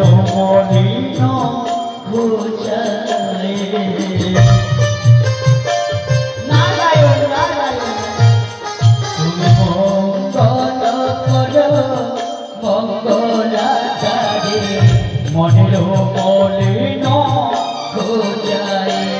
মলিন ঘুচায় নারায়ণ নারায়ণ তুমি মনের মলিন ঘুচায়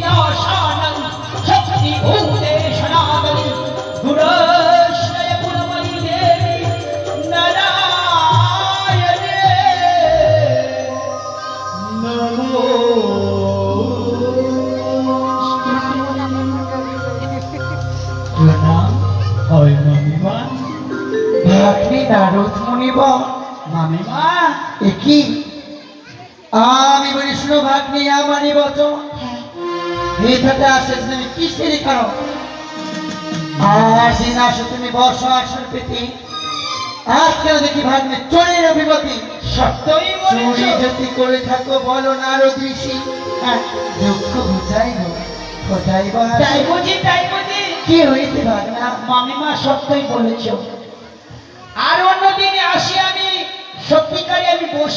হয় মামিমা। আপনি নারদ মুনিব। মামিমা একই আমি বলি শুনো ভাগ্নি আমারই বচন এটাতে আসে তুমি কিসেরই কারণ? আর দিন আসো তুমি বর্ষ আসর পেতে আজ কেন দেখি ভাগ্নে চোরের অভিমতি। সত্যই চুরি যদি করে থাকো বলো নারদ ঋষি হ্যাঁ, দুঃখ বুঝাই হোক কোথায় তাই বুঝি তাই বুঝি। কি হয়েছে না মামিমা সত্যই বলেছ। আর অন্যদিনে আসি আমি সত্যিকারে আমি বসে